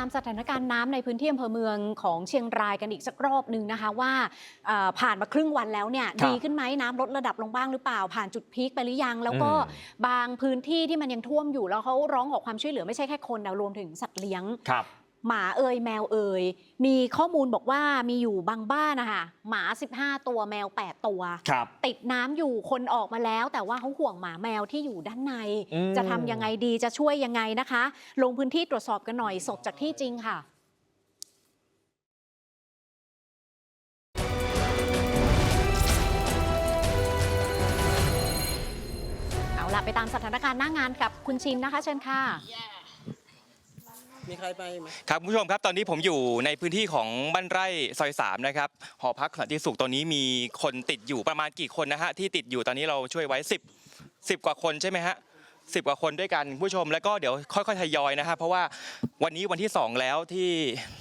ามสถานการณ์น้ำในพื้นที่อำเภอเมืองของเชียงรายกันอีกสักรอบหนึ่งนะคะว่าเอ่อผ่านมาครึ่งวันแล้วเนี่ยครับดีขึ้นไหมน้ำลดระดับลงบ้างหรือเปล่า ผ่านจุดพีคไปหรือยัง แล้วก็อืบางพื้นที่ที่มันยังท่วมอยู่แล้วเขาร้องขอความช่วยเหลือไม่ใช่แค่คนนะรวมถึงสัตว์เลี้ยงครับ หมาเอ่ยแมวเอ่ยมีข้อมูลบอกว่ามีอยู่บางบ้านนะคะหมา 15 ตัวแมว 8 ตัว ครับ ติดน้ำอยู่คนออกมาแล้ว แต่ว่าเขาห่วงหมาแมวที่อยู่ด้านใน อืม จะทำยังไงดีจะช่วยยังไงนะคะ ลงพื้นที่ตรวจสอบกันหน่อยสดจากที่จริงค่ะ เอาล่ะ ไปตามสถานการณ์หน้างานกับคุณชินนะคะ เชิญค่ะ มีใครไปไหมครับคุณผู้ชมครับตอนนี้ผมอยู่ในพื้นที่ของบ้านไร่ซอย3นะครับหอพักสันติสุขตอนนี้มีคนติดอยู่ประมาณกี่คนนะฮะที่ติดอยู่ตอนนี้เราช่วยไว้ 10 10 กว่าคนใช่ไหมฮะสิบกว่าคนด้วยกันคุณผู้ชมแล้วก็เดี๋ยวค่อยๆทยอยนะฮะเพราะว่าวันนี้วันที่ 2 แล้วที่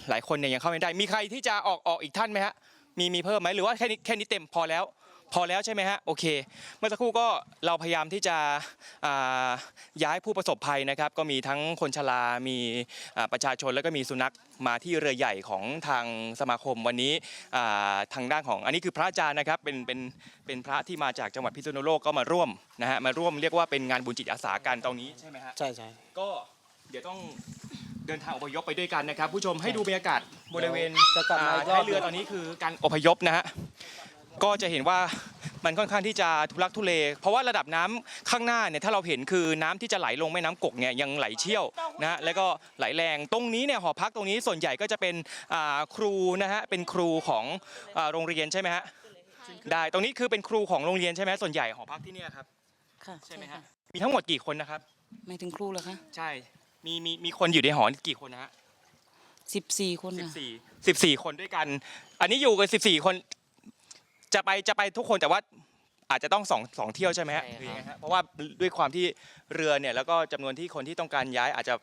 หลายคนเนี่ยยังเข้าไม่ได้ มีใครที่จะออกออกอีกท่านไหมฮะมีมีเพิ่มไหมหรือว่าแค่นี้แค่นี้เต็มพอแล้ว พอแล้วใช่ไหมฮะโอเค เมื่อสักครู่ก็เราพยายามที่จะอ่าย้ายผู้ประสบภัยนะครับ ก็มีทั้งคนชรามีอ่าประชาชนแล้วก็มีสุนัขมาที่เรือใหญ่ของทางสมาคมวันนี้อ่าทางด้านของอันนี้คือพระอาจารย์นะครับเป็นเป็นเป็นพระที่มาจากจังหวัดพิษณุโลกก็มาร่วมนะฮะมาร่วมเรียกว่าเป็นงานบุญจิตอาสากันตรงนี้ใช่ไหมฮะใช่ใช่ก็เดี๋ยวต้องเดินทางอพยพไปด้วยกันนะครับ ผู้ชมให้ดูบรรยากาศบริเวณจะกลับมาอีกรท้าอยบเรือตอนนี้คือการอพยพนะฮะ ก็จะเห็นว่ามันค่อนข้างที่จะทุลักทุเล เพราะว่าระดับน้ำข้างหน้าเนี่ยถ้าเราเห็นคือน้ำที่จะไหลลงแม่น้ำกกเนี่ยยังไหลเชี่ยวนะฮะแล้วก็ไหลแรงตรงนี้เนี่ยหอพักตรงนี้ส่วนใหญ่ก็จะเป็นอ่าครูนะฮะเป็นครูของอ่าโรงเรียนใช่ไหมฮะได้ตรงนี้คือเป็นครูของโรงเรียนใช่ไหมส่วนใหญ่หอพักที่เนี่ยครับค่ะใช่ไหมฮะมีทั้งหมดกี่คนนะครับไม่ถึงครูเหรอคะใช่มีมีมีคนอยู่ในหอกี่คนนะฮะสิบสี่คนสิบค่ะสี่สิบสี่คนด้วยกัน อันนี้อยู่กันสิบสี่คน จะไปจะไปทุกคนแต่ว่าอาจจะต้องสองสองเที่ยวใช่ไหมฮะใช่ครับ หรือยังไงฮะเพราะว่าด้วยความที่เรือเนี่ยแล้วก็จำนวนที่คนที่ต้องการย้ายอาจจะ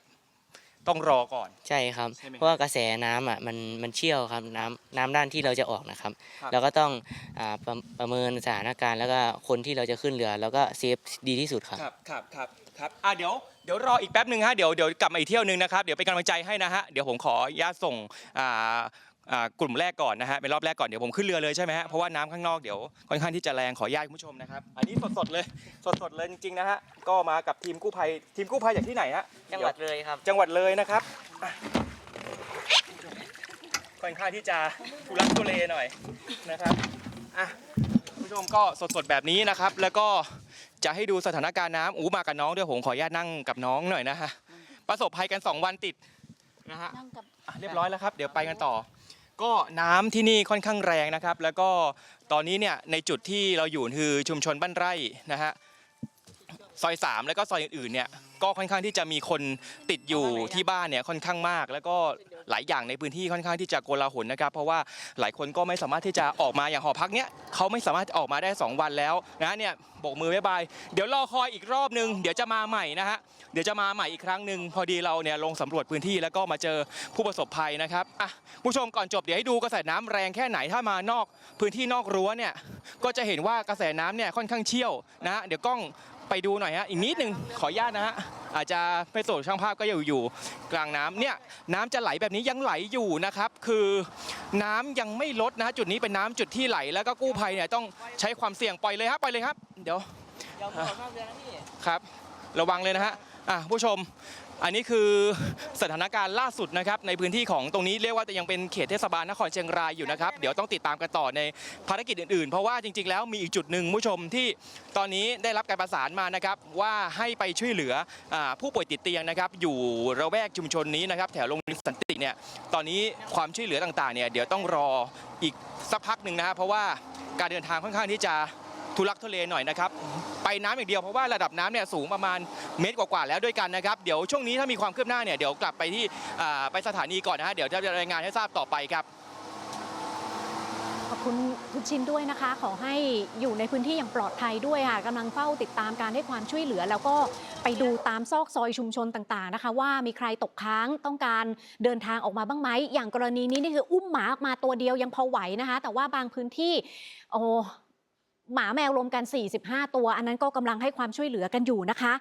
ต้องรอก่อน ใช่ครับ ใช่ไหมครับเพราะว่ากระแสน้ำอะมันมันเชี่ยวครับน้ำน้ำด้านที่เราจะออกนะครับ ครับ เราก็ต้องอาประประเมินสถานการณ์แล้วก็คนที่เราจะขึ้นเรือ แล้วก็เซฟดีที่สุดครับ ครับครับครับครับอะเดี๋ยวเดี๋ยวรออีกแป๊บหนึ่งฮะเดี๋ยวเดี๋ยวกลับมาอีกเที่ยวหนึงนะครับเดี๋ยวเป็นกำลังใจให้นะฮะเดี๋ยวผมขออนุญาตส่งอ่าอ่า กลุ่มแรกก่อนนะฮะเป็นรอบแรกก่อนเดี๋ยวผมขึ้นเรือเลยใช่ไหมฮะเพราะว่าน้ำข้างนอกเดี๋ยวค่อนข้างที่จะแรงขออนุญาตคุณผู้ชมนะครับอันนี้สดๆเลยสดๆเลยจริงๆนะฮะก็มากับทีมกู้ภัยทีมกู้ภัยจากที่ไหนฮะจังหวัดเลยครับ จังหวัดเลยนะครับอะค่อนข้างที่จะทุลักทุเลหน่อยนะครับอะคุณผู้ชมก็สดๆแบบนี้นะครับ แล้วก็จะให้ดูสถานการณ์น้ำอู้มากับน้องด้วยผมขออนุญาตนั่งกับน้องหน่อยนะฮะประสบภัยกัน 2 วันติดนะฮะอะเรียบร้อยแล้วครับ เดี๋ยวไปกันต่อ ก็น้ำที่นี่ค่อนข้างแรงนะครับ แล้วก็ตอนนี้เนี่ยในจุดที่เราอยู่คือชุมชนบ้านไร่นะฮะ ซอย3แล้วก็ซอยอื่นๆเนี่ยก็ค่อนข้างที่จะมีคนติดอยู่ที่บ้านเนี่ยค่อนข้างมาก แล้วก็หลายอย่างในพื้นที่ค่อนข้างที่จะโกลาหลนะครับ เพราะว่าหลายคนก็ไม่สามารถที่จะออกมาอย่างหอพักเนี้ยเขาไม่สามารถออกมาได้ 2 วันแล้วนะเนี่ยโบกมือบ๊ายบายเดี๋ยวรอคอยอีกรอบนึง เดี๋ยวจะมาใหม่นะฮะเดี๋ยวจะมาใหม่อีกครั้งหนึ่งพอดีเราเนี่ยลงสำรวจพื้นที่แล้วก็มาเจอผู้ประสบภัยนะครับอะผู้ชมก่อนจบเดี๋ยวให้ดูกระแสน้ำแรงแค่ไหนถ้ามานอกพื้นที่นอกรั้วเนี่ยก็จะเห็นว่ากระแสน้ำเนี่ยค่อนข้างเชี่ยวนะฮะเดี๋ยวกล้อง ไปดูหน่อยฮะอีกนิดหนึ่งขออนุญาตนะฮะอาจจะไม่สดช่างภาพก็อยู่อยู่กลางน้ำเนี่ยน้ำจะไหลแบบนี้ยังไหลอยู่นะครับ คือน้ำยังไม่ลดนะฮะจุดนี้เป็นน้ำจุดที่ไหลแล้วก็กู้ภัยเนี่ยต้องใช้ความเสี่ยงปล่อยเลยครับปล่อยเลยครับ เดี๋ยวครับ ระวังเลยนะฮะ อะผู้ชมอันนี้คือสถานการณ์ล่าสุดนะครับในพื้นที่ของตรงนี้เรียกว่ายังเป็นเขตเทศบาลนครเชียงรายอยู่นะครับ เดี๋ยวต้องติดตามกันต่อในภารกิจอื่นๆ เพราะว่าจริงๆแล้วมีอีกจุดหนึ่งผู้ชมที่ตอนนี้ได้รับการประสานมานะครับว่าให้ไปช่วยเหลือผู้ป่วยติดเตียงนะครับอยู่ระแวกชุมชนนี้นะครับแถวโรงเรียนสันติเนี่ยตอนนี้ความช่วยเหลือต่างๆเนี่ยเดี๋ยวต้องรออีกสักพักหนึ่งนะครับเพราะว่าการเดินทางค่อนข้างที่จะ ทุลักทุเลหน่อยนะครับ ไปน้ำอย่างเดียวเพราะว่าระดับน้ำเนี่ยสูงประมาณเมตรกว่าๆแล้วด้วยกันนะครับ เดี๋ยวช่วงนี้ถ้ามีความคืบหน้าเนี่ยเดี๋ยวกลับไปที่อ่าไปสถานีก่อนนะฮะเดี๋ยวจะรายงานให้ทราบต่อไปครับขอบคุณคุณชินด้วยนะคะ ขอให้อยู่ในพื้นที่อย่างปลอดภัยด้วยค่ะกำลังเฝ้าติดตามการให้ความช่วยเหลือ แล้วก็ไปดูตามซอกซอยชุมชนต่างๆนะคะ ว่ามีใครตกค้างต้องการเดินทางออกมาบ้างไหมอย่างกรณีนี้นี่คืออุ้มหมาออกมาตัวเดียวยังพอไหวนะคะ แต่ว่าบางพื้นที่โอ้ หมาแมวรวมกัน 45 ตัว อันนั้นก็กำลังให้ความช่วยเหลือกันอยู่นะคะ